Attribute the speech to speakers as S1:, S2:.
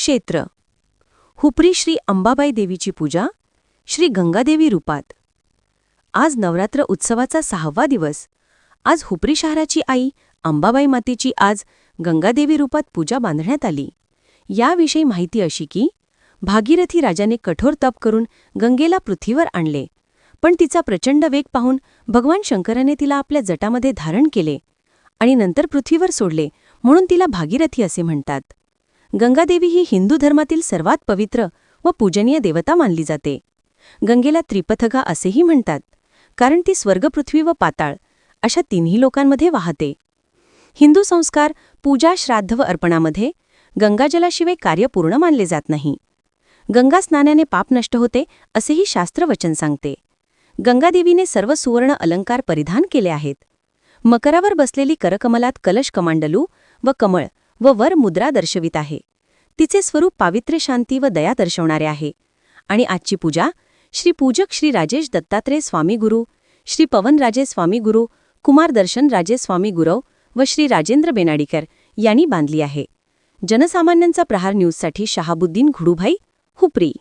S1: क्षेत्र. हुपरी श्री अंबाबाई देवीची पूजा श्री गंगादेवी रूपात. आज नवरात्र उत्सवाचा सहावा दिवस. आज हुपरी शहराची आई अंबाबाई मातेची आज गंगादेवी रूपात पूजा बांधण्यात आली. याविषयी माहिती अशी की भागीरथी राजाने कठोर तप करून गंगेला पृथ्वीवर आणले. पण तिचा प्रचंड वेग पाहून भगवान शंकराने तिला आपल्या जटामध्ये धारण केले आणि नंतर पृथ्वीवर सोडले म्हणून तिला भागीरथी असे म्हणतात. गंगादेवी ही हिंदू धर्मातील सर्वात पवित्र व पूजनीय देवता मानली जाते. गंगेला त्रिपथगा असेही म्हणतात कारण ती स्वर्गपृथ्वी व पाताळ अशा तिन्ही लोकांमध्ये वाहते. हिंदू संस्कार पूजा श्राद्ध व अर्पणामध्ये गंगाजलाशिवाय कार्य पूर्ण मानले जात नाही. गंगा स्नानाने पाप नष्ट होते असेही शास्त्रवचन सांगते. गंगादेवीने सर्व सुवर्ण अलंकार परिधान केले आहेत. मकरावर बसलेली करकमलात कलश कमांडलू व कमळ व वर मुद्रा दर्शवित आहे. तिचे स्वरूप पावित्र्य शांती व दया दर्शवणारे आहे. आणि आजची पूजा श्री पूजक श्री राजेश दत्तात्रेय स्वामी गुरु श्री पवनराजे स्वामी गुरु कुमार दर्शन राजे स्वामी गुरव व श्री राजेंद्र बेनाडीकर यांनी बांधली आहे. जनसामान्यांचा प्रहार न्यूजसाठी शहाबुद्दीन घुडूभाई हुपरी.